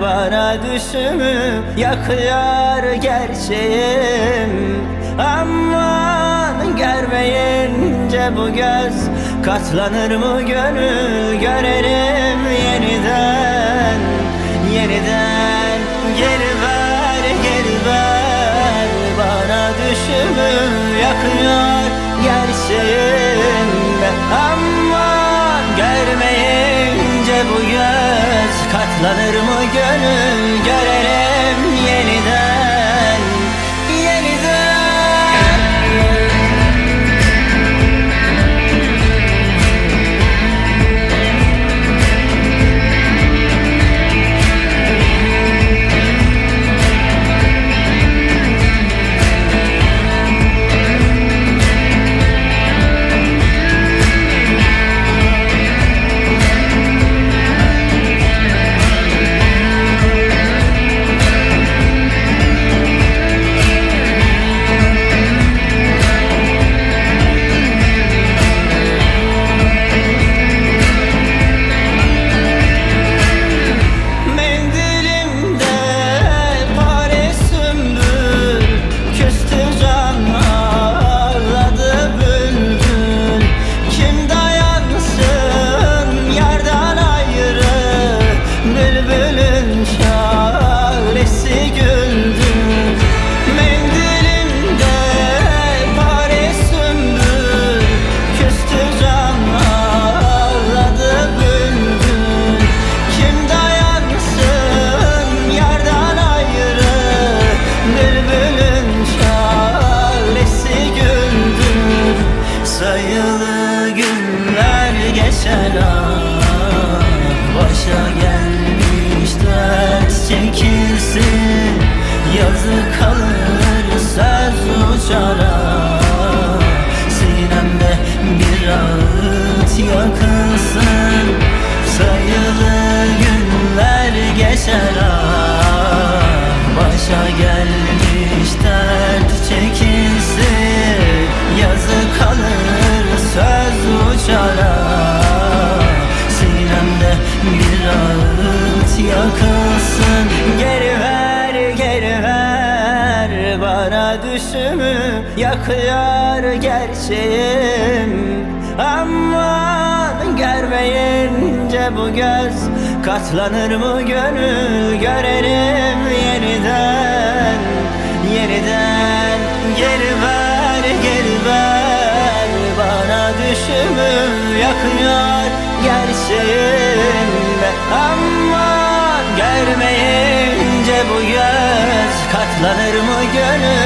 bana düşümü Yakıyor gerçeğim. Aman görmeyince bu göz Katlanır mı gönül görelim yeniden Yeniden geri ah Başa gelmiş dert çekilsin. Yazı kalır söz uçar ah Sinemde bir ağıt yakılsın. Sayılı günler geçer. Ah Başa gelmiş yakılsın. Geri ver geri ver. Bana düşümü Yakıyor gerçeğim. Aman görmeyince bu göz Katlanır mı gönül? Görelim yeniden Yeniden. Geri ver geri ver. Bana düşümü yakıyor gelen